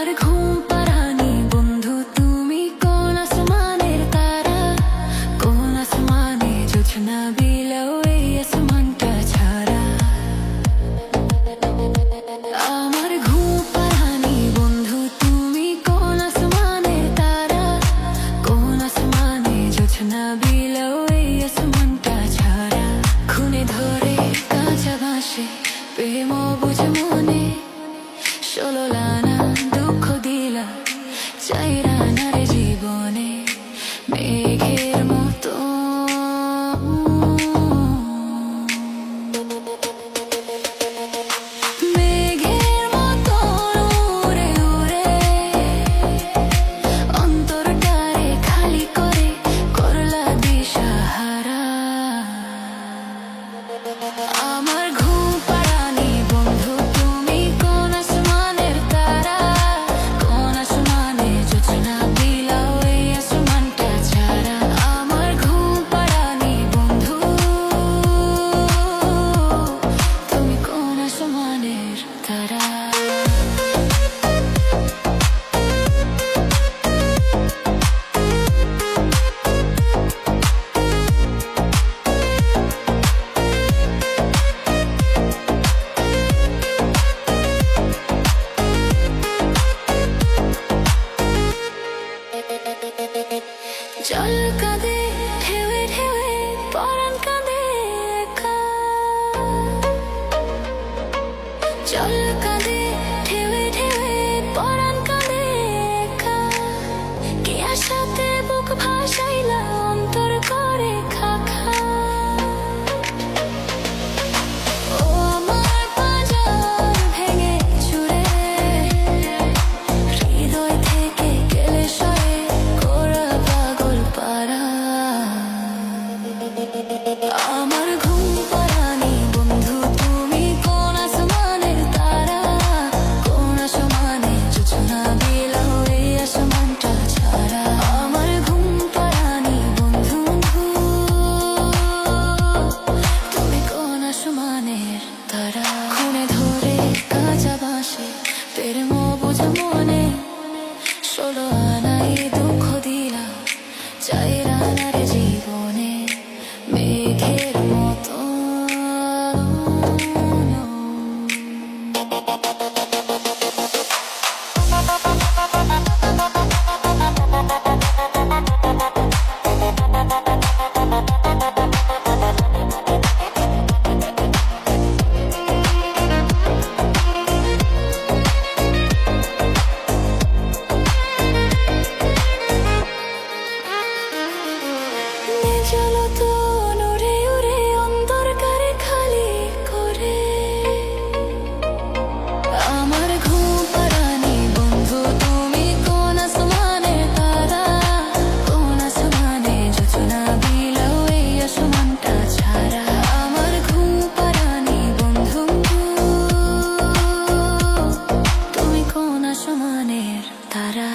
আমার ঘুম পারানি বন্ধু, তুমি কোন আসমানের তারা? কোন আসমানে জোছনা বিলাও এই আসমানটা ছাড়া? আমার ঘুম পারানি বন্ধু, তুমি কোন আসমানের তারা? কোন আসমানে জোছনা বিলাও জল ভাষা ভেজা বাসে প্রেম বোঝা মনে ষোলো আনাই দুঃখ দিলাম চাই তারা।